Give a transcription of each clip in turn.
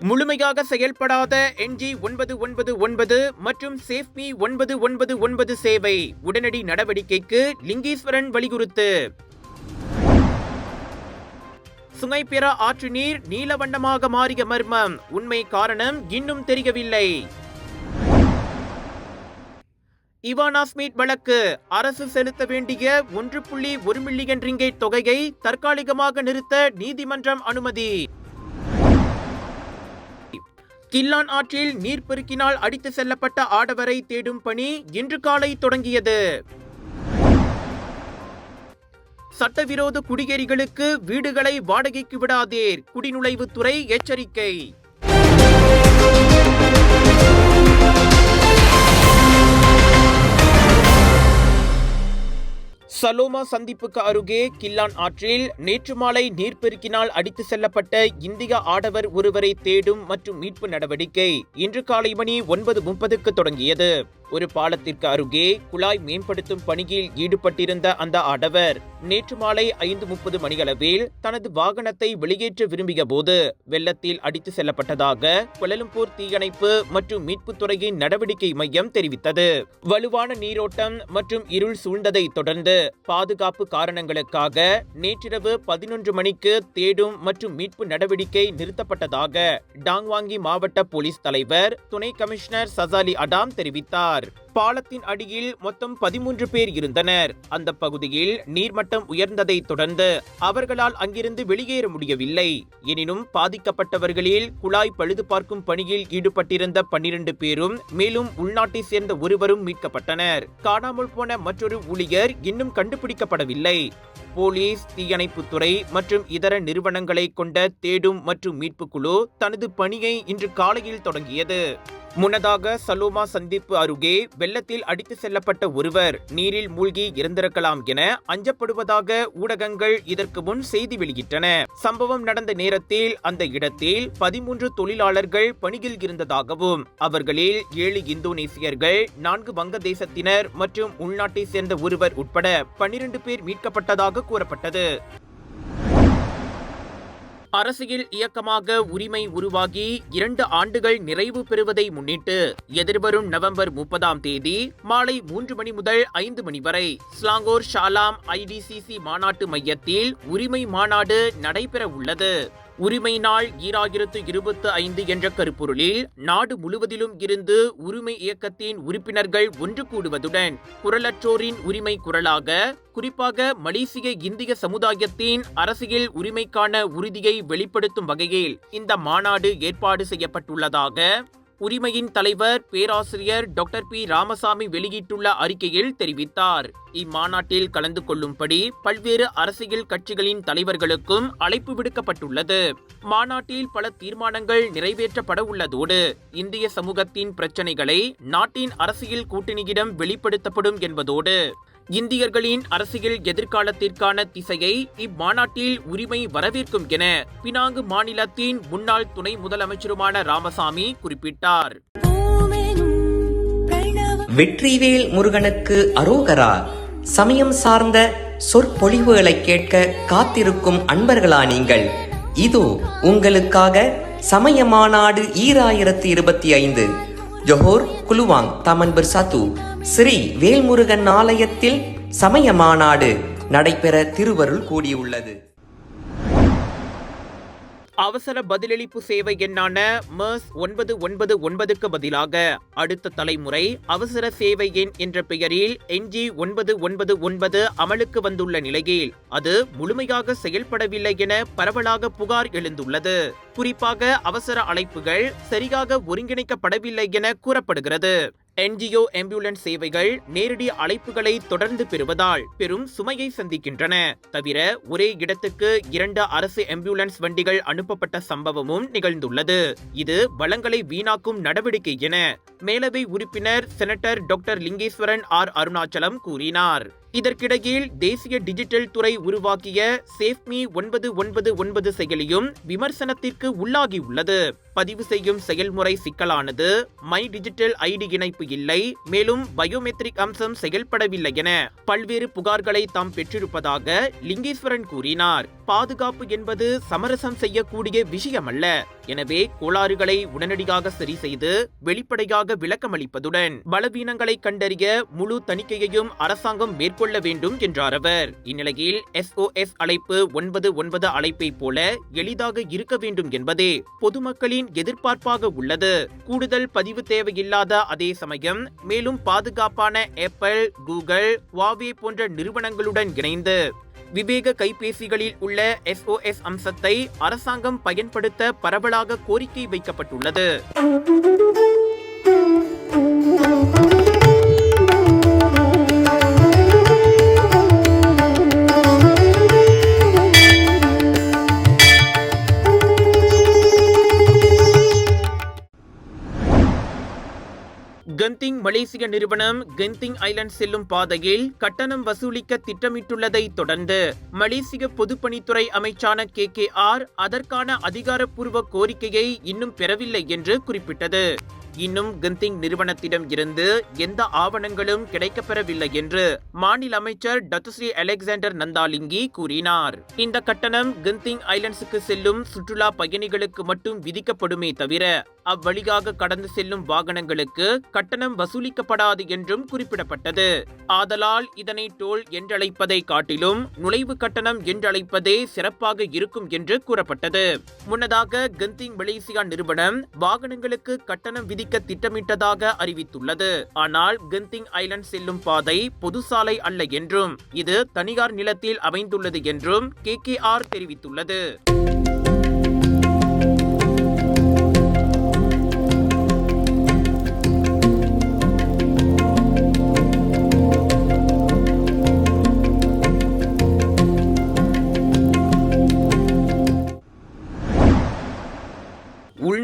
முழுமையாக செயல்படாத என்ஜி ஒன்பது ஒன்பது ஒன்பது மற்றும் சேஃப்மி ஒன்பது ஒன்பது ஒன்பது சேவை உடனடி நடவடிக்கைக்கு லிங்கீஸ்வரன் வலியுறுத்து. சுங்கைப்பிற ஆற்று நீர் நீலவண்ணமாக மாறிய மர்மம். உண்மை காரணம் இன்னும் தெரியவில்லை. இவானா ஸ்மித் வழக்கு. அரசு செலுத்த வேண்டிய ஒன்று புள்ளி ஒரு மில்லியன் ரிங்கேட் தொகையை தற்காலிகமாக நிறுத்த நீதிமன்றம் அனுமதி. கில்லான் ஆற்றில் நீர்ப்பெருக்கினால் அடித்து செல்லப்பட்ட ஆடவரை தேடும் பணி இன்று காலை தொடங்கியது. சட்டவிரோத குடியேறிகளுக்கு வீடுகளை வாடகைக்கு விடாதீர். குடிநுழைவுத்துறை எச்சரிக்கை. சலோமா சந்திப்புக்கு அருகே கில்லான் ஆற்றில் நேற்று மாலை நீர்ப்பெருக்கினால் அடித்து செல்லப்பட்ட இந்திய ஆடவர் ஒருவரை தேடும் மற்றும் மீட்பு நடவடிக்கை இன்று காலை மணி ஒன்பது முப்பதுக்கு தொடங்கியது. ஒரு பாலத்திற்கு அருகே குழாய் மேம்படுத்தும் பணியில் ஈடுபட்டிருந்த அந்த ஆடவர் நேற்று மாலை ஐந்து முப்பது மணியளவில் தனது வாகனத்தை வெளியேற்ற விரும்பிய போது வெள்ளத்தில் அடித்து செல்லப்பட்டதாக கொலலும்பூர் தீயணைப்பு மற்றும் மீட்புத்துறையின் நடவடிக்கை மையம் தெரிவித்தது. வலுவான நீரோட்டம் மற்றும் இருள் சூழ்ந்ததை தொடர்ந்து பாதுகாப்பு காரணங்களுக்காக நேற்றிரவு பதினொன்று மணிக்கு தேடும் மற்றும் மீட்பு நடவடிக்கை நிறுத்தப்பட்டதாக டாங்வாங்கி மாவட்ட போலீஸ் தலைவர் துணை கமிஷனர் சசாலி அடாம் தெரிவித்தார். பாலத்தின் அடியில் மொத்தம் பதிமூன்று பேர் இருந்தனர். அந்த பகுதியில் நீர்மட்டம் உயர்ந்ததை தொடர்ந்து அவர்களால் அங்கிருந்து வெளியேற முடியவில்லை. எனினும் பாதிக்கப்பட்டவர்களில் குழாய் பழுது பார்க்கும் பணியில் ஈடுபட்டிருந்த பன்னிரண்டு பேரும் மேலும் உள்நாட்டை சேர்ந்த ஒருவரும் மீட்கப்பட்டனர். காணாமல் போன மற்றொரு ஊழியர் இன்னும் கண்டுபிடிக்கப்படவில்லை. போலீஸ் தீயணைப்புத்துறை மற்றும் இதர நிறுவனங்களை கொண்ட தேடும் மற்றும் மீட்புக் குழு தனது பணியை இன்று காலையில் தொடங்கியது. முன்னதாக சலோமா சந்திப்பு அருகே வெள்ளத்தில் அடித்து செல்லப்பட்ட ஒருவர் நீரில் மூழ்கி இறந்திருக்கலாம் என அஞ்சப்படுவதாக ஊடகங்கள் இதற்கு முன் செய்தி வெளியிட்டன. சம்பவம் நடந்த நேரத்தில் அந்த இடத்தில் பதிமூன்று தொழிலாளர்கள் பணியில் இருந்ததாகவும் அவர்களில் ஏழு இந்தோனேசியர்கள் நான்கு வங்கதேசத்தினர் மற்றும் உள்நாட்டை சேர்ந்த ஒருவர் உட்பட பன்னிரண்டு பேர் மீட்கப்பட்டதாக கூறப்பட்டது. அரசியல் இயக்கமாக உரிமை உருவாகி இரண்டு ஆண்டுகள் நிறைவு பெறுவதை முன்னிட்டு எதிர்வரும் நவம்பர் முப்பதாம் தேதி மாலை மூன்று மணி முதல் ஐந்து மணி வரை ஸ்லாங்கோர் ஷாலாம் ஐடிசிசி மாநாட்டு மையத்தில் உரிமை மாநாடு நடைபெற உள்ளது உரிமை நாள் ஈராயிரத்து இருபத்து ஐந்து என்ற கருப்பொருளில் நாடு முழுவதிலும் இருந்து உரிமை இயக்கத்தின் உறுப்பினர்கள் ஒன்று கூடுவதுடன் குரலற்றோரின் உரிமை குரலாக குறிப்பாக மலேசிய இந்திய சமுதாயத்தின் அரசியல் உரிமைக்கான உறுதியை வெளிப்படுத்தும் வகையில் இந்த மாநாடு ஏற்பாடு செய்யப்பட்டுள்ளதாக உரிமையின் தலைவர் பேராசிரியர் டாக்டர் பி. ராமசாமி வெளியிட்டுள்ள அறிக்கையில் தெரிவித்தார். இம்மாநாட்டில் கலந்து கொள்ளும்படி பல்வேறு அரசியல் கட்சிகளின் தலைவர்களுக்கும் அழைப்பு விடுக்கப்பட்டுள்ளது. மாநாட்டில் பல தீர்மானங்கள் நிறைவேற்றப்பட உள்ளதோடு இந்திய சமூகத்தின் பிரச்சனைகளை நாட்டின் அரசியல் கூட்டணியிடம் வெளிப்படுத்தப்படும் என்பதோடு இந்தியர்களின் அரசியல் எதிர்காலத்திற்கான திசையை இம்மாநாட்டில் உரிமை வரவேற்கும் என பினாங்கு மாநிலத்தின் முன்னாள் துணை முதலமைச்சருமான ராமசாமி குறிப்பிட்டார். வெற்றிவேல் முருகனுக்கு அரோகரா. சமயம் சார்ந்த சொற்பொழிவுகளை கேட்க காத்திருக்கும் அன்பர்களா நீங்கள்? இதோ உங்களுக்காக சமய மாநாடு ஈராயிரத்தி இருபத்தி ஐந்து. ஜொஹோர் குலுவாங் தமன் பிர்சாத்து. ஸ்ரீ வேல்முருகன் ஆலயத்தில் சமய மாநாடு நடைபெற திருவருள் கூடியுள்ளது. அவசர பதிலளிப்பு சேவை எண்ணான மர்ஸ் ஒன்பது ஒன்பது ஒன்பதுக்கு பதிலாக அடுத்த தலைமுறை அவசர சேவை எண் என்ற பெயரில் என்ஜி ஒன்பது ஒன்பது ஒன்பது அமலுக்கு வந்துள்ள நிலையில் அது முழுமையாக செயல்படவில்லை என பரவலாக புகார் எழுந்துள்ளது. குறிப்பாக அவசர அழைப்புகள் சரியாக ஒருங்கிணைக்கப்படவில்லை என கூறப்படுகிறது. என்ஜிஓ ஆம்புலன்ஸ் சேவைகள் நேரடி அழைப்புகளை தொடர்ந்து பெறுவதால் பெரும் சுமையை சந்திக்கின்றன. தவிர ஒரே இடத்துக்கு இரண்டு அரசு ஆம்புலன்ஸ் வண்டிகள் அனுப்பப்பட்ட சம்பவமும் நிகழ்ந்துள்ளது. இது வளங்களை வீணாக்கும் நடவடிக்கை என மேலவை உறுப்பினர் senator doctor Lingeswaran R. Arunachalam கூறினார். இதற்கிடையில் தேசிய டிஜிட்டல் துறை உருவாக்கிய சேஃப்மி ஒன்பது ஒன்பது ஒன்பது செயலியும் விமர்சனத்திற்கு உள்ளாகியுள்ளது. பதிவு செய்யும் செயல்முறை சிக்கலானது மை டிஜிட்டல் ஐடி இணைப்பு இல்லை மேலும் பயோமெட்ரிக் அம்சம் செயல்படவில்லை என பல்வேறு புகார்களை தாம் பெற்றிருப்பதாக லிங்கேஸ்வரன் கூறினார். பாதுகாப்பு என்பது சமரசம் செய்யக்கூடிய விஷயமல்ல. எனவே கோளாறுகளை உடனடியாக சரி செய்து வெளிப்படையாக விளக்கமளிப்பதுடன் பலவீனங்களை கண்டறிய முழு தணிக்கையையும் அரசாங்கம் மேற்கொள்ள வேண்டும் என்றார் அவர். இந்நிலையில் எஸ்ஓஎஸ் அழைப்பு ஒன்பது ஒன்பது அழைப்பை போல எளிதாக இருக்க வேண்டும் என்பதே பொதுமக்களின் எதிர்பார்ப்பாக உள்ளது. கூடுதல் பதிவு தேவையில்லாத அதே சமயம் மேலும் பாதுகாப்பான ஏப்பிள் கூகுள் வாவே போன்ற நிறுவனங்களுடன் இணைந்து விவேக கைபேசிகளில் உள்ள எஸ்ஓஎஸ் அம்சத்தை அரசாங்கம் பயன்படுத்த பரவலாக கோரிக்கை வைக்கப்பட்டுள்ளது. கென்திங் மலேசிய நிறுவனம் கென்திங் ஐலண்ட் செல்லும் பாதையில் கட்டணம் வசூலிக்க திட்டமிட்டுள்ளதை தொடர்ந்து மலேசிய பொதுப்பணித்துறை அமைச்சான கே கே ஆர் அதற்கான அதிகாரப்பூர்வ கோரிக்கையை இன்னும் பெறவில்லை என்று குறிப்பிட்டது. இன்னும் கென்திங் நிறுவனத்திடம் இருந்து எந்த ஆவணங்களும் கிடைக்கப்பெறவில்லை என்று மாநில அமைச்சர் டத்துஸ்ரீ அலெக்சாண்டர் நந்தாலிங்கி கூறினார். இந்த கட்டணம் கென்திங் ஐலண்ட்ஸுக்கு செல்லும் சுற்றுலா பயணிகளுக்கு மட்டும் விதிக்கப்படுமே தவிர அவ்வழியாக கடந்து செல்லும் வாகனங்களுக்கு கட்டணம் வசூலிக்கப்படாது என்றும் குறிப்பிடப்பட்டது. ஆதலால் இதனை டோல் என்றழைப்பதை காட்டிலும் நுழைவு கட்டணம் என்றழைப்பதே சிறப்பாக இருக்கும் என்று கூறப்பட்டது. முன்னதாக கந்திங் மலேசியா நிறுவனம் வாகனங்களுக்கு கட்டணம் விதிக்க திட்டமிட்டதாக அறிவித்துள்ளது. ஆனால் கந்திங் ஐலண்ட் செல்லும் பாதை பொது சாலை அல்ல என்றும் இது தனியார் நிலத்தில் அமைந்துள்ளது என்றும் கே தெரிவித்துள்ளது.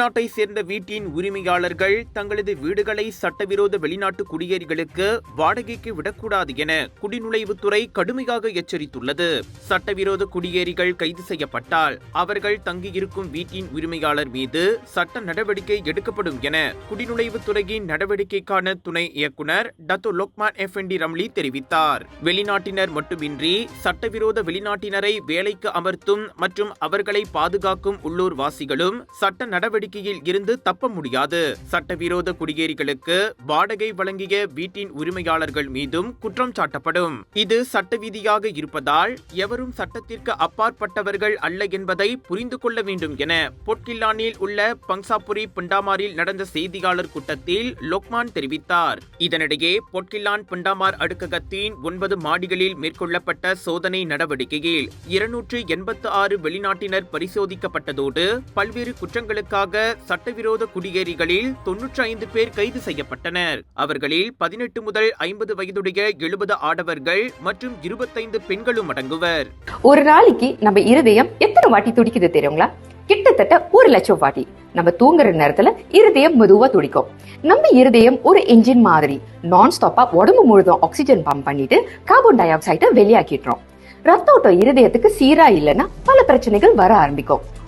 உள்நாட்டை சேர்ந்த வீட்டின் உரிமையாளர்கள் தங்களது வீடுகளை சட்டவிரோத வெளிநாட்டு குடியேறிகளுக்கு வாடகைக்கு விடக்கூடாது என குடிநுழைவுத்துறை கடுமையாக எச்சரித்துள்ளது. சட்டவிரோத குடியேறிகள் கைது செய்யப்பட்டால் அவர்கள் தங்கியிருக்கும் வீட்டின் உரிமையாளர் மீது சட்ட நடவடிக்கை எடுக்கப்படும் என குடிநுழைவுத்துறையின் நடவடிக்கைக்கான துணை இயக்குனர் டத்து லோக்மான் டி ரம்லி தெரிவித்தார். வெளிநாட்டினர் மட்டுமின்றி சட்டவிரோத வெளிநாட்டினரை வேலைக்கு அமர்த்தும் மற்றும் அவர்களை பாதுகாக்கும் உள்ளூர் வாசிகளும் சட்ட நடவடிக்கையில் இருந்து தப்ப முடியாது. சட்டவிரோத குடியேறிகளுக்கு வாடகை வழங்கிய வீட்டின் உரிமையாளர்கள் மீதும் குற்றம் சாட்டப்படும். இது சட்டவிதியாக இருப்பதால் எவரும் சட்டத்திற்கு அப்பாற்பட்டவர்கள் அல்ல என்பதை புரிந்து கொள்ள வேண்டும் என பொட்கில்லானில் உள்ள பங்சாபுரி பிண்டாமாரில் நடந்த செய்தியாளர் கூட்டத்தில் லோக்மான் தெரிவித்தார். இதனிடையே பொட்கில்லான் பிண்டாமார் அடுக்ககத்தின் ஒன்பது மாடிகளில் மேற்கொள்ளப்பட்ட சோதனை நடவடிக்கையில் இருநூற்று எண்பத்து ஆறு வெளிநாட்டினர் பரிசோதிக்கப்பட்டதோடு பல்வேறு குற்றங்களுக்காக சட்டவிரோத குடியேறிகளில் தொன்னூற்றி ஐந்து பேர் கைது செய்யப்பட்டனர். அவர்களில் பதினெட்டு முதல் ஐம்பது வயதுடைய எழுபது ஆடவர்கள் மற்றும் இருபத்தைந்து பெண்களும் அடங்குவர். ஒரு நாளைக்கு நம்ம இருதயம் எத்தனை வாட்டி துடிக்குது தெரியுங்களா? கிட்டத்தட்ட ஒரு லட்சம் வாட்டி. நம்ம தூங்குற நேரத்துல இருதயம் மெதுவா துடிக்கும். நம்ம இருதயம் ஒரு என்ஜின் மாதிரி நான் ஸ்டாப்பா உடம்பு முழுதும் ஆக்சிஜன் பம்ப் பண்ணிட்டு கார்பன் டை ஆக்சைடை வெளியாக்கிடுறோம். ரத்த ஓட்டம் இருதயத்துக்கு சீரா இல்லைன்னா பல பிரச்சனைகள் வர ஆரம்பிக்கும்.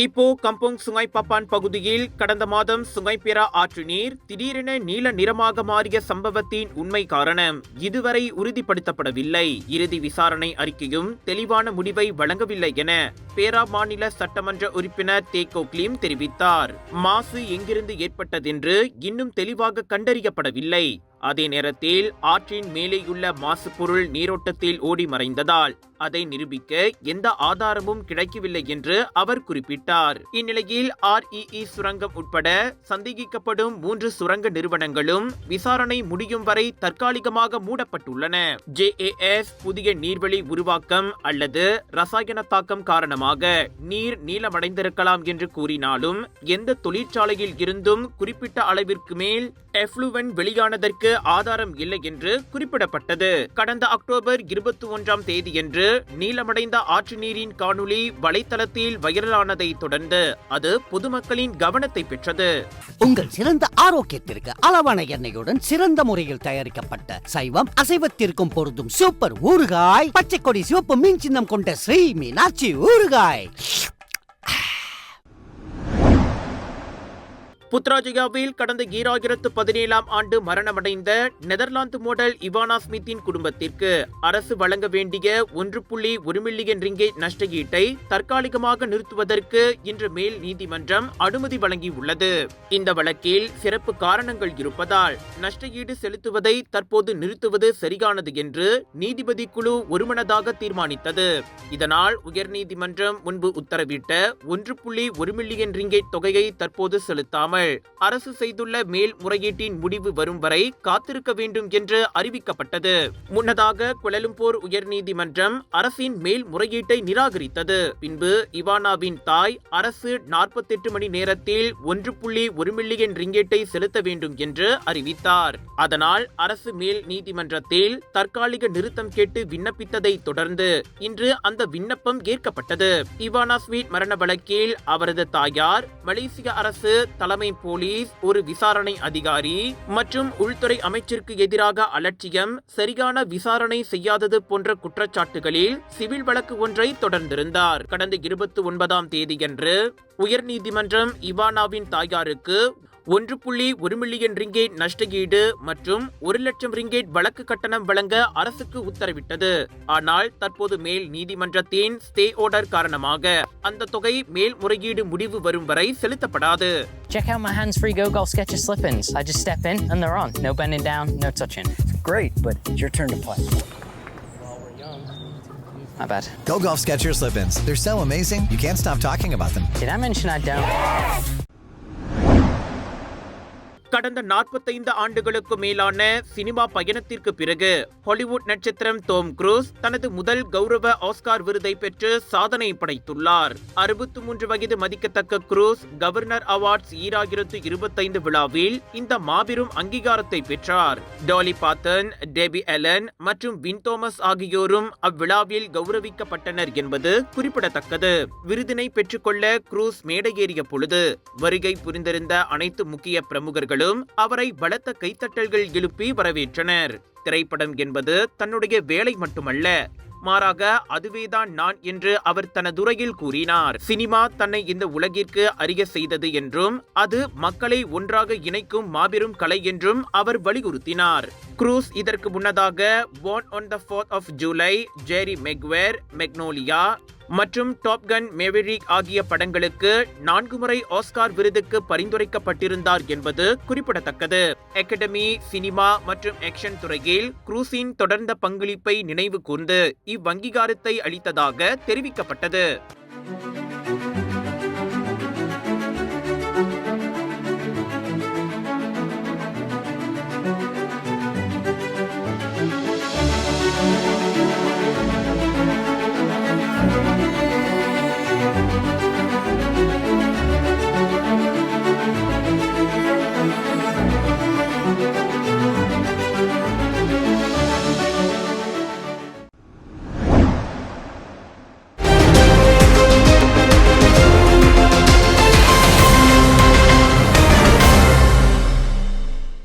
இப்போ கம்போங் சுங்காய் பப்பான் பகுதியில் கடந்த மாதம் சுங்கைப்பெரா ஆற்று நீர் திடீரென நீல நிறமாக மாறிய சம்பவத்தின் உண்மை காரணம் இதுவரை உறுதிப்படுத்தப்படவில்லை. இறுதி விசாரணை அறிக்கையும் தெளிவான முடிவை வழங்கவில்லை என பேரா மாநில சட்டமன்ற உறுப்பினர் தேக்கோ கிளீம் தெரிவித்தார். மாசு எங்கிருந்து ஏற்பட்டதென்று இன்னும் தெளிவாக கண்டறியப்படவில்லை. அதே நேரத்தில் ஆற்றின் மேலேயுள்ள மாசுப்பொருள் நீரோட்டத்தில் ஓடி மறைந்ததால் அதை நிரூபிக்க எந்த ஆதாரமும் கிடைக்கவில்லை என்று அவர் குறிப்பிட்டார். இந்நிலையில் ஆர்இஇ சுரங்கம் உட்பட சந்தேகிக்கப்படும் மூன்று சுரங்க நிறுவனங்களும் விசாரணை முடியும் வரை தற்காலிகமாக மூடப்பட்டுள்ளன. ஜேஏஎஸ் புதிய நீர்வழி உருவாக்கம் அல்லது ரசாயன தாக்கம் காரணமாக நீர் நீளமடைந்திருக்கலாம் என்று கூறினாலும் எந்த தொழிற்சாலையில் இருந்தும் குறிப்பிட்ட அளவிற்கு மேல் எஃப்ளூவன் வெளியானதற்கு ஆதாரம் இல்லை என்று குறிப்பிடப்பட்டது. கடந்த அக்டோபர் இருபத்தி ஒன்றாம் தேதியன்று நீளமடைந்த ஆற்று நீரின் காணொளி வலைத்தளத்தில் வைரலானதை தொடர்ந்து அது பொதுமக்களின் கவனத்தை பெற்றது. உங்கள் சிறந்த ஆரோக்கியத்திற்கு அளவான எண்ணெயுடன் சிறந்த முறையில் தயாரிக்கப்பட்ட சைவம் அசைவத்திற்கும் பொருந்தும் சூப்பர் ஊறுகாய் பச்சை கொடி சிவப்பு மீன் சின்னம் கொண்ட ஸ்ரீ மீனாட்சி ஊறுகாய். புத்ராஜயாவில் கடந்த ஈராயிரத்து பதினேழாம் ஆண்டு மரணமடைந்த நெதர்லாந்து மோடல் இவானா ஸ்மித்தின் குடும்பத்திற்கு அரசு வழங்க வேண்டிய ஒன்று புள்ளி ஒரு மில்லியன் ரிங்கேட் நஷ்டஈட்டை தற்காலிகமாக நிறுத்துவதற்கு இன்று மேல் நீதிமன்றம் அனுமதி வழங்கியுள்ளது. இந்த வழக்கில் சிறப்பு காரணங்கள் இருப்பதால் நஷ்டஈடு செலுத்துவதை தற்போது நிறுத்துவது சரியானது என்று நீதிபதி குழு ஒருமனதாக தீர்மானித்தது. இதனால் உயர்நீதிமன்றம் முன்பு உத்தரவிட்ட ஒன்று புள்ளி ஒரு மில்லியன் ரிங்கேட் தொகையை தற்போது செலுத்தாமல் அரசு செய்துள்ள மேல்முறையீட்டின் முடிவு வரும் வரை காத்திருக்க வேண்டும் என்று அறிவிக்கப்பட்டது. முன்னதாக குலலும்பூர் உயர்நீதிமன்றம் அரசின் மேல்முறையீட்டை நிராகரித்தது. பின்பு இவானாவின் தாய் அரசு 48 மணி நேரத்தில் ஒன்று புள்ளி ஒரு மில்லியன் ரிங்கேட்டை செலுத்த வேண்டும் என்று அறிவித்தார். அதனால் அரசு மேல் நீதிமன்றத்தில் தற்காலிக நிறுத்தம் கேட்டு விண்ணப்பித்ததை தொடர்ந்து இன்று அந்த விண்ணப்பம் ஏற்கப்பட்டது. இவானா ஸ்வீட் மரண வழக்கில் அவரது தாயார் மலேசிய அரசு தலைமை போலீஸ் ஒரு விசாரணை அதிகாரி மற்றும் உள்துறை அமைச்சிற்கு எதிராக அலட்சியம் சரியான விசாரணை செய்யாதது போன்ற குற்றச்சாட்டுகளில் சிவில் வழக்கு ஒன்றை தொடர்ந்திருந்தார். கடந்த இருபத்தி ஒன்பதாம் தேதியன்று உயர்நீதிமன்றம் இவானாவின் தாயாருக்கு ஒன்று புள்ளி ஒரு மில்லியன் ரிங்கேட் நஷ்டஈடு மற்றும் ஒரு லட்சம் ரிங்கேட் வழக்கு கட்டணம் வழங்க அரசுக்கு உத்தரவிட்டது. ஆனால் தற்போது மேல் நீதிமன்றத்தின் ஸ்டே ஆர்டர் காரணமாக அந்த தொகை மேல்முறையீடு முடிவு வரும் வரை செலுத்தப்படாது. Check out my hands-free Go Golf Sketches slip-ins. I just step in and they're on. No bending down, no touching. It's Great, but it's your turn to play. My bad. Go Golf Skechers slip-ins. They're so amazing, you can't stop talking about them. Did I mention I don't? கடந்த 45 ஆண்டுகளுக்கு மேலான cinema பயணத்திற்கு பிறகு Hollywood நட்சத்திரம் டோம் cruise தனது முதல் கௌரவ Oscar விருதை பெற்று சாதனை படைத்துள்ளார். 63 வயது மதிக்கத்தக்க குரூஸ் கவர்னர் அவார்ட்ஸ் ஈராயிரத்து இருபத்தைந்து விழாவில் இந்த மாபெரும் அங்கீகாரத்தை பெற்றார். டாலி பாத்தன் டேபி அலன் மற்றும் வின் தோமஸ் ஆகியோரும் அவ்விழாவில் கௌரவிக்கப்பட்டனர் என்பது குறிப்பிடத்தக்கது. விருதினை பெற்றுக்கொள்ள குரூஸ் மேடையேறிய பொழுது வருகை புரிந்திருந்த அனைத்து முக்கிய பிரமுகர்களும் அவரை பலத்த கைத்தட்டல்கள் எழுப்பி வரவேற்றனர். திரைப்படம் என்பது தன்னுடைய வேலை மட்டுமல்ல மாறாக அதுவேதான் நான் என்று அவர் தனதுரையில் கூறினார். சினிமா தன்னை இந்த உலகிற்கு அறிய செய்தது என்றும் அது மக்களை ஒன்றாக இணைக்கும் மாபெரும் கலை என்றும் அவர் வலியுறுத்தினார். குரூஸ் இதற்கு முன்னதாக வான் on the fourth of July Jerry Maguire Magnolia மற்றும் டாப்கன் மேவரிக் ஆகிய படங்களுக்கு நான்கு முறை ஆஸ்கார் விருதுக்கு பரிந்துரைக்கப்பட்டிருந்தார் என்பது குறிப்பிடத்தக்கது. அகாடமி சினிமா மற்றும் ஆக்ஷன் துறையில் குரூஸின் தொடர்ந்த பங்களிப்பை நினைவு கூர்ந்து இவ்வங்கீகாரத்தை அளித்ததாக தெரிவிக்கப்பட்டது.